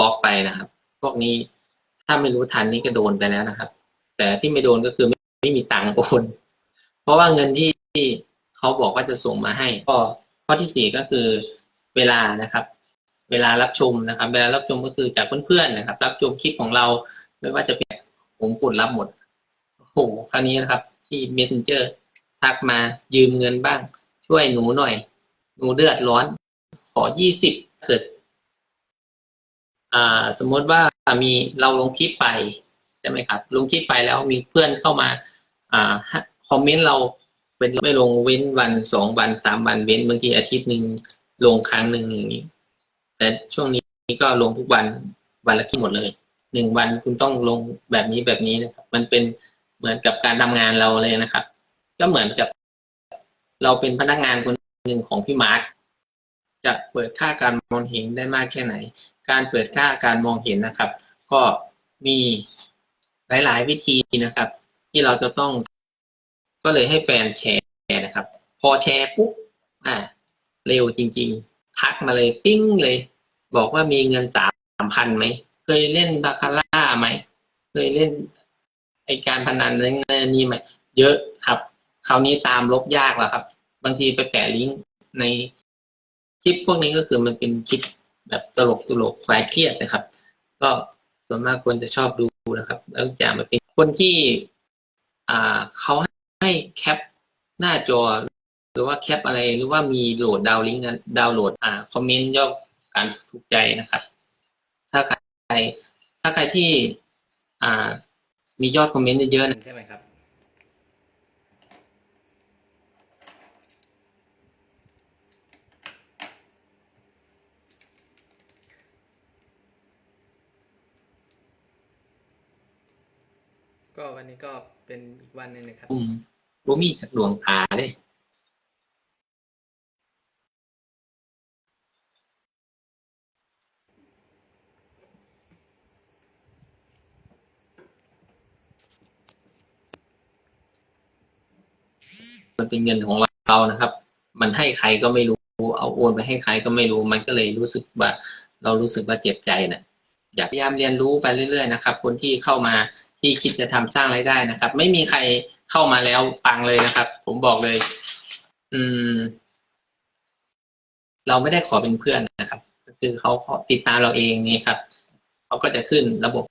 บล็อกไปนะครับ พวกนี้ถ้าไม่รู้ทันนี่ก็โดนไปแล้วนะครับ แต่ที่ไม่โดนก็คือไม่ไม่มีตังค์โอนเพราะว่าเงินที่ที่เขาบอกว่าจะส่งมาให้ ก็ข้อที่สี่ก็คือเวลานะครับ เวลารับชมนะครับ เวลารับชมก็คือจากเพื่อนๆนะครับ รับชมคลิปของเราไม่ว่าจะเป็นผมกดรับหมดโอ้โหคราวนี้นะครับ ที่ messenger ทักมายืมเงินบ้าง ช่วยหนูหน่อย หนูเดือดร้อน ขอยี่สิบเกิด สมมติว่ามีเราลงคลิปไปใช่ไหมครับ ลงคลิปไปแล้วมีเพื่อนเข้ามาอคอมเมนต์เราเป็นไม่ลงเว้นวันสองวันสามวันเว้นบางทีอาทิตย์หนึ่งลงครั้งหนึ่งอย่างนี้ แต่ช่วงนี้ก็ลงทุกวันวันละคลิปหมดเลยหนึ่งวันคุณต้องลงแบบนี้แบบนี้นะครับ มันเป็นเหมือนกับการทำงานเราเลยนะครับ ก็เหมือนกับ เราเป็นพนักงานคนหนึ่งของพี่มาร์คจะเปิดค่าการมองเห็นได้มากแค่ไหนการเปิดค่าการมองเห็นนะครับ ก็มีหลาย ๆ วิธีนะครับ ที่เราจะต้อง ก็เลยให้แฟนแชร์นะครับ พอแชร์ปุ๊บอ่าเร็วจริง ๆ ทักมาเลยปิ้งเลย บอกว่ามีเงินสามพันไหมเคยเล่นบาคาร่าไหมเคยเล่นไอการพนันนั้นนี่ไหมเยอะครับคราวนี้ตามลบยากแล้วครับ บางทีไปแปะลิงก์ในคลิปพวกนี้ก็คือมันเป็นคลิป แบบตลกตลกคลายเครียดนะครับ ก็ส่วนมากคนจะชอบดูนะครับ แล้วจะมาเป็นคนที่อ่าเขาให้แคปหน้าจอ หรือว่าแคปอะไรหรือว่ามีโหลดดาวน์ลิงก์นะดาวน์โหลดอ่าคอมเมนต์ยอดการถูกใจนะครับ ถ้าใครถ้าใครที่อ่ามียอดคอมเมนต์เยอะๆนะใช่ไหมครับ ก็วันนี้ก็เป็นอีกวันหนึ่งนะครับอืมบ่มีจากดวงตาเลยมันเป็นเงินของเรานะครับ มันให้ใครก็ไม่รู้ เอาโอนไปให้ใครก็ไม่รู้ มันก็เลยรู้สึกว่า เรารู้สึกว่าเจ็บใจนะอยากพยายามเรียนรู้ไปเรื่อยๆนะครับ คนที่เข้ามา ที่คิดจะทำสร้างไรายได้นะครับ ไม่มีใครเข้ามาแล้วปังเลยนะครับ ผมบอกเลย อืม เราไม่ได้ขอเป็นเพื่อนนะครับ ก็คือเขาติดตามเราเองนี่ครับเขาก็จะขึ้นระบบ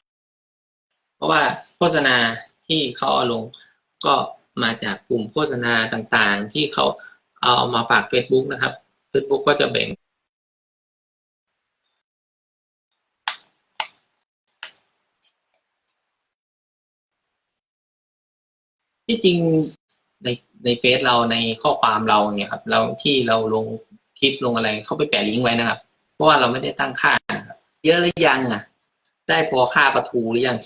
เพราะว่าโฆษณาที่เขาเอาลง ก็มาจากกลุ่มโฆษณาต่างๆ ที่เขาเอามาฝาก Facebook นะครับ Facebook ก็จะแบ่ง ที่จริงในในเฟซเราในข้อความเราเนี่ยครับเราที่เราลงคลิปลงอะไรเขาไปแปะลิงก์ไว้นะครับ เพราะว่าเราไม่ได้ตั้งค่านะครับเยอะหรือยังอะ ได้พอค่าประทูหรือยัง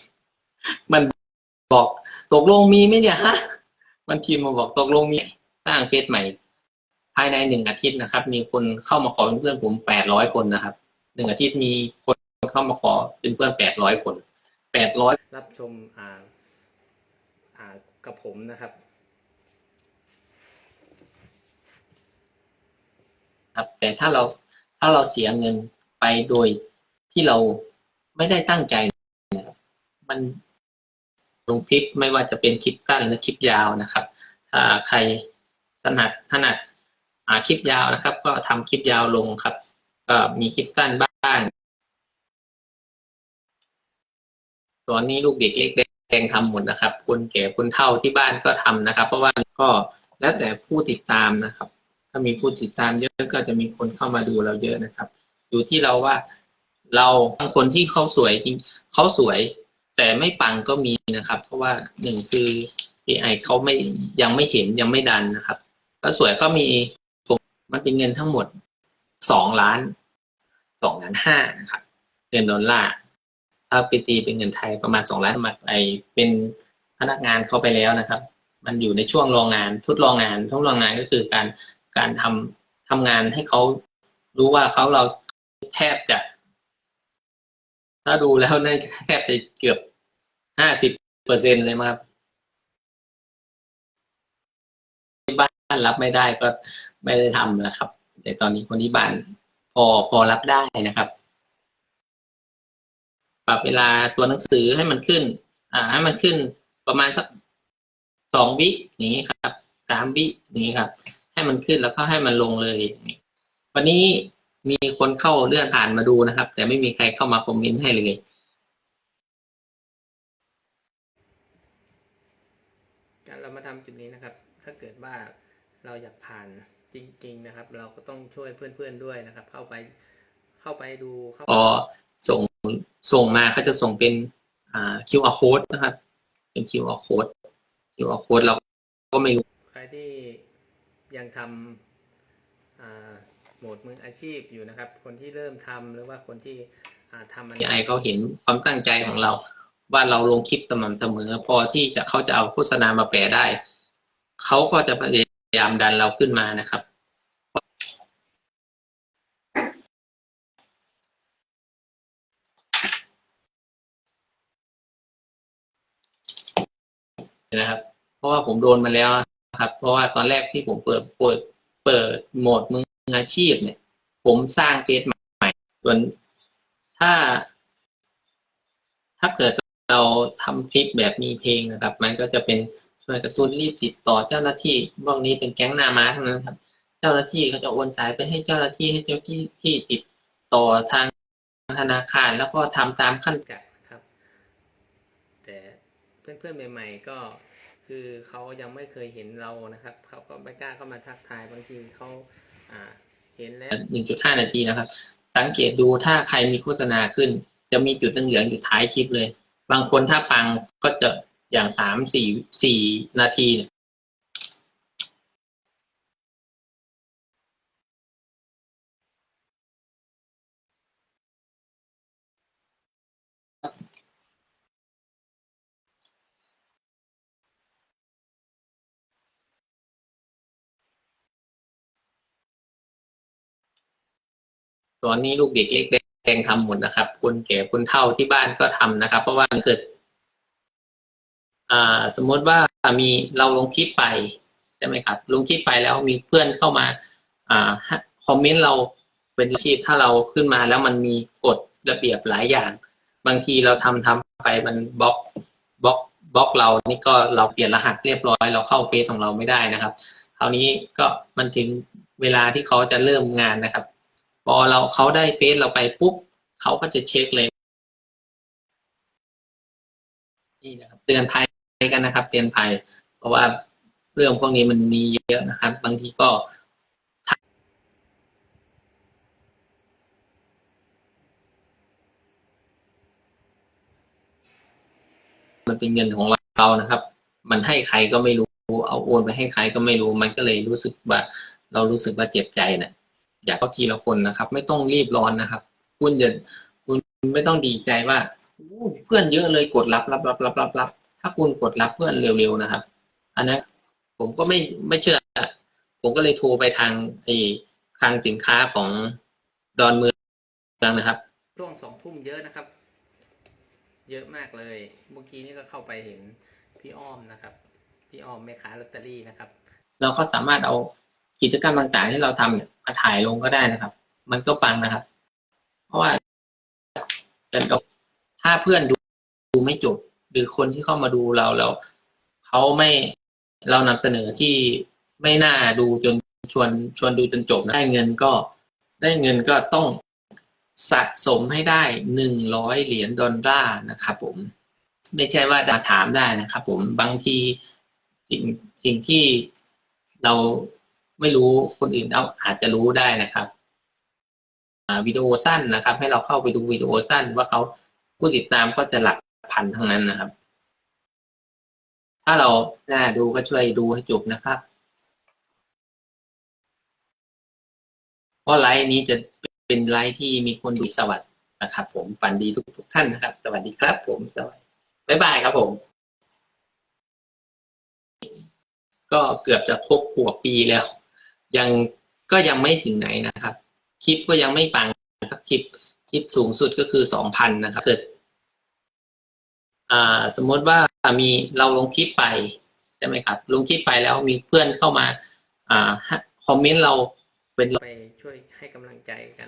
มันบอกตกลงมีไหมเนี่ยฮะมันทีมมาบอกตกลงมีสร้างเฟซใหม่ ภายในหนึ่งอาทิตย์นะครับ มีคนเข้ามาขอเป็นเพื่อนผมแปดร้อยคนนะครับหนึ่งอาทิตย์มีคนเข้ามาขอเป็นเพื่อนแปดร้อยคนแปดร้อยรับชมอ่าอ่า กับผมนะครับ ครับแต่ถ้าเราถ้าเราเสียเงินไปโดยที่เราไม่ได้ตั้งใจนะครับมันลงคลิปไม่ว่าจะเป็นคลิปสั้นหรือคลิปยาวนะครับถ้าใครถนัดถนัดคลิปยาวนะครับ ก็ทำคลิปยาวลงครับ ก็มีคลิปสั้นบ้างตอนนี้ลูกเด็กเล็กแด งทำหมดนะครับคนแก่คนเฒ่าที่บ้านก็ทำนะครับ เพราะว่าก็แล้วแต่ผู้ติดตามนะครับ ถ้ามีผู้ติดตามเยอะก็จะมีคนเข้ามาดูเราเยอะนะครับ อยู่ที่เราว่าเราบางคนที่เขาสวยจริงเขาสวย แต่ไม่ปังก็มีนะครับ เพราะว่าหนึ่งคือ AI เขาไม่ยังไม่เห็นยังไม่ดันนะครับแล้วสวยก็มีผมมันเป็นเงินทั้งหมดสองล้านสองล้านห้านะครับเงินดอลลาร์ ถ้าไปตีเป็นเงินไทยประมาณสองล้านบาทไอเป็นพนักงานเขาไปแล้วนะครับ มันอยู่ในช่วงรองงานทดลองงานทดลองงานก็คือการการทำทำงานให้เขารู้ว่าเขาเราแทบจะ ถ้าดูแล้วน่าแทบจะเกือบห้าสิบเปอร์เซ็นเลยมั้งครับบ้านรับไม่ได้ก็ไม่ได้ทำนะครับ แต่ตอนนี้คนที่บ้านพอพอรับได้นะครับ ปรับเวลาตัวหนังสือให้มันขึ้น อ่า ให้มันขึ้นประมาณสักสองวิอย่างนี้ครับสามวิอย่างนี้ครับ ให้มันขึ้นแล้วก็ให้มันลงเลย วันนี้มีคนเข้าเลื่อนผ่านมาดูนะครับ แต่ไม่มีใครเข้ามาคอมเมนต์ให้เลยการเรามาทำจุดนี้นะครับ ถ้าเกิดว่าเราอยากผ่านจริง ๆ นะครับ เราก็ต้องช่วยเพื่อนๆด้วยนะครับ เข้าไป เข้าไปดูเข้าพอส่งส่งมาเขาจะส่งเป็นอ่า QR code นะครับ เป็น QR code QR code เราก็ไม่รู้ใครที่ยังทำอ่าโหมดมืออาชีพอยู่นะครับ คนที่เริ่มทำหรือว่าคนที่อ่าทำมันไอเขาเห็นความตั้งใจของเรา ว่าเราลงคลิปสม่ำเสมอ พอที่จะเขาจะเอาโฆษณามาแปลได้ เขาก็จะพยายามดันเราขึ้นมานะครับ นะครับ เพราะว่าผมโดนมาแล้วครับ เพราะว่าตอนแรกที่ผมเปิดเปิดเปิดโหมดมืออาชีพเนี่ย ผมสร้างเฟซใหม่ส่วนถ้า ถ้าเกิดเราทำคลิปแบบมีเพลงนะครับ มันก็จะเป็นช่วยกระตุ้นรีบติดต่อเจ้าหน้าที่พวกนี้เป็นแก๊งหน้าม้าทั้งนั้นครับ เจ้าหน้าที่เขาจะโอนสายไปให้เจ้าหน้าที่ให้เจ้าที่ที่ติดต่อทางธนาคารแล้วก็ทำตามขั้นจัดนะครับ แต่เพื่อนๆใหม่ ๆ ก็ คือเขายังไม่เคยเห็นเรานะครับเขาก็ไม่กล้าเข้ามาทักทายบางทีเขาอ่า เห็นแล้วหนึ่งจุดห้านาทีนะครับ สังเกตดูถ้าใครมีโฆษณาขึ้น จะมีจุดเหลืองๆอยู่ท้ายคลิปเลย บางคนถ้าปังก็จะอย่างสามสี่สี่นาที ตอนนี้ลูกเด็กเล็กแดงทำหมดนะครับคนแก่คนเฒ่าที่บ้านก็ทำนะครับ เพราะว่าเกิดอ่าสมมติว่ามีเราลงคลิปไปใช่ไหมครับ ลงคลิปไปแล้วมีเพื่อนเข้ามา อ่าคอมเมนต์เราเป็นอาชีพถ้าเราขึ้นมาแล้วมันมีกฎระเบียบหลายอย่าง บางทีเราทำทำไปมันบล็อกบล็อกบล็อกเรานี่ก็เราเปลี่ยนรหัสเรียบร้อยเราเข้าเฟซของเราไม่ได้นะครับคราวนี้ก็มันถึงเวลาที่เขาจะเริ่มงานนะครับ พอเราเขาได้เฟซเราไปปุ๊บเขาก็จะเช็คเลย นี่นะครับเตือนภัยกันนะครับ เตือนภัย เพราะว่าเรื่องพวกนี้มันมีเยอะนะครับ บางทีก็มันเป็นเงินของเรานะครับ มันให้ใครก็ไม่รู้ เอาโอนไปให้ใครก็ไม่รู้ มันก็เลยรู้สึกว่า เรารู้สึกว่าเจ็บใจนะ อยากเข้าทีละคนนะครับ ไม่ต้องรีบร้อนนะครับ คุณจะคุณไม่ต้องดีใจว่าอู้เพื่อนเยอะเลยกดรับรับรับรับรับรับถ้าคุณกดรับเพื่อนเร็วๆนะครับ อันนั้นผมก็ไม่ไม่เชื่อ ผมก็เลยโทรไปทางไอ้คลังสินค้าของดอนเมืองนะครับช่วงสองทุ่มเยอะนะครับ เยอะมากเลย เมื่อกี้นี่ก็เข้าไปเห็นพี่อ้อมนะครับ พี่อ้อมแม่ค้าลอตเตอรี่นะครับ เราก็สามารถเอา กิจกรรมต่างๆ ที่เราทำเนี่ยมาถ่ายลงก็ได้นะครับ มันก็ปังนะครับ เพราะว่าแต่ถ้าเพื่อนดูดูไม่จบ หรือคนที่เข้ามาดูเราแล้วเขาไม่เรานำเสนอที่ไม่น่าดูจนชวนชวนดูจนจบนะได้เงินก็ได้เงินก็ต้องสะสมให้ได้หนึ่งร้อยเหรียญดอลลาร์นะครับผม ไม่ใช่ว่ามาถามได้นะครับผมบางทีสิ่งสิ่งที่เรา ไม่รู้คนอื่นเอาอาจจะรู้ได้นะครับวิดีโอสั้นนะครับ ให้เราเข้าไปดูวิดีโอสั้น ว่าเขาผู้ติดตามก็จะหลักพันทั้งนั้นนะครับ ถ้าเราน่าดูก็ช่วยดูให้จบนะครับเพราะไลฟ์นี้จะเป็นไลฟ์ที่มีคนดูสวัสดีนะครับ ผมฝันดีทุกทุกท่านนะครับ สวัสดีครับ ผมสวัสดีบ๊ายบายครับผม ก็เกือบจะครบขวบปีแล้ว ยังก็ยังไม่ถึงไหนนะครับ คลิปก็ยังไม่ปังสักคลิปคลิปสูงสุดก็คือสองพันนะครับ เกิดอ่าสมมติว่ามีเราลงคลิปไปใช่ไหมครับ ลงคลิปไปแล้วมีเพื่อนเข้ามาอ่าคอมเมนต์เราเป็นไปช่วยให้กำลังใจกัน